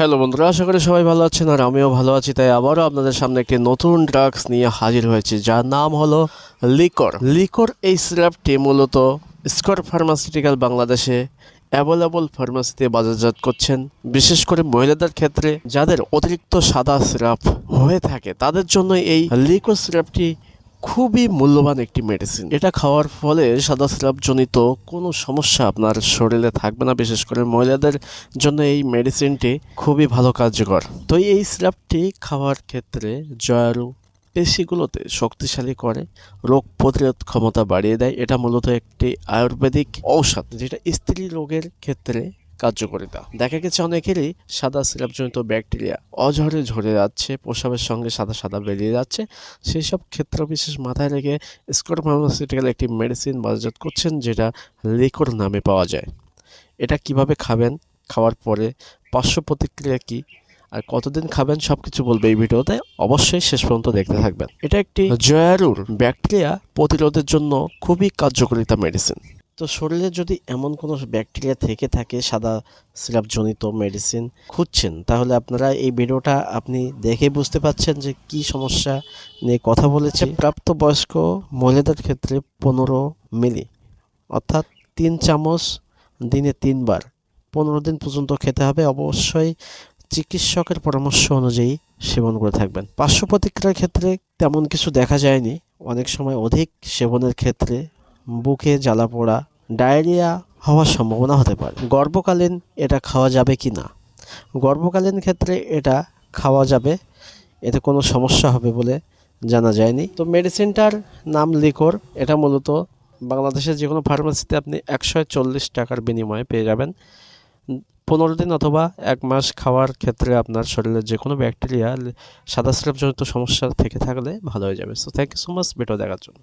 Hello বন্ধুরা, আশা করি সবাই ভালো আছেন আর আমিও ভালো আছি। তাই আবারও আপনাদের সামনে একটি নতুন ড্রাগস নিয়ে হাজির হয়েছে, যার নাম হলো লিকর। লিকর এই সিরাপটি মূলত স্কর ফার্মাসিউটিক্যাল বাংলাদেশে অ্যাভেলেবল ফার্মাসিতে বাজারজাত করছেন। বিশেষ করে মহিলাদের ক্ষেত্রে যাদের অতিরিক্ত সাদা সিরাপ হয়ে থাকে, তাদের জন্য এই লিকর সিরাপটি খুবই মূল্যবান একটি মেডিসিন এটা খাওয়ার ফলে সাদা সিরাপ জনিত কোনো সমস্যা আপনার শরীরে থাকবে না, বিশেষ করে মহিলাদের জন্য এই মেডিসিনটি খুবই ভালো কার্যকর। তো এই স্রাবটি খাওয়ার ক্ষেত্রে জয়ারু পেশিগুলোতে শক্তিশালী করে, রোগ প্রতিরোধ ক্ষমতা বাড়িয়ে দেয়। এটা মূলত একটি আয়ুর্বেদিক ঔষধ, যেটা স্ত্রী রোগের ক্ষেত্রে কার্যকারিতা। দেখা গেছে অনেকেরই সাদা সিরাপজনিত ব্যাকটেরিয়া অঝরে ঝরে যাচ্ছে প্রসাবের সঙ্গে সাদা সাদা বেরিয়ে যাচ্ছে। সেই সব ক্ষেত্র বিশেষ মাথায় রেখে স্কট ফার্মাসিউটিক্যাল একটি মেডিসিন বাজারজাত করছেন যেটা লিকোর নামে পাওয়া যায়। এটা কীভাবে খাবেন খাওয়ার পরে পার্শ্ব প্রতিক্রিয়া কী আর কতদিন খাবেন সব কিছু বলবে এই ভিডিওতে। অবশ্যই শেষ পর্যন্ত দেখতে থাকবেন। এটা একটি জয়ারুর ব্যাকটেরিয়া প্রতিরোধের জন্য খুবই কার্যকারিতা মেডিসিন তো শরীরে যদি এমন কোনো ব্যাকটেরিয়া থেকে থাকে সাদা সিরাপজনিত মেডিসিন খুঁজছেন, তাহলে আপনারা এই ভিডিওটা আপনি দেখে বুঝতে পাচ্ছেন যে কি সমস্যা নিয়ে কথা বলেছে প্রাপ্তবয়স্ক মহিলাদের ক্ষেত্রে পনেরো মিলি, অর্থাৎ তিন চামচ দিনে তিনবার। পনেরো দিন পর্যন্ত খেতে হবে, অবশ্যই চিকিৎসকের পরামর্শ অনুযায়ী সেবন করে থাকবেন। পার্শ্ব প্রতিক্রিয়ার ক্ষেত্রে তেমন কিছু দেখা যায়নি। অনেক সময় অধিক সেবনের ক্ষেত্রে বুকে জ্বালা পোড়া, ডায়রিয়া হওয়ার সম্ভাবনা হতে পারে। গর্ভকালীন এটা খাওয়া যাবে কি না? গর্ভকালীন ক্ষেত্রে এটা খাওয়া যাবে, এতে কোনো সমস্যা হবে বলে জানা যায়নি। তো মেডিসিনটার নাম লিকোর, এটা মূলত বাংলাদেশের যে কোনো ফার্মেসিতে আপনি একশো চল্লিশ টাকার বিনিময়ে পেয়ে যাবেন। পনেরো দিন অথবা এক মাস খাওয়ার ক্ষেত্রে আপনার শরীরের যে কোনো ব্যাকটেরিয়া, সাদা স্রাবজনিত সমস্যা থেকে থাকলে ভালো হয়ে যাবে। So thank you so much video দেখার জন্য।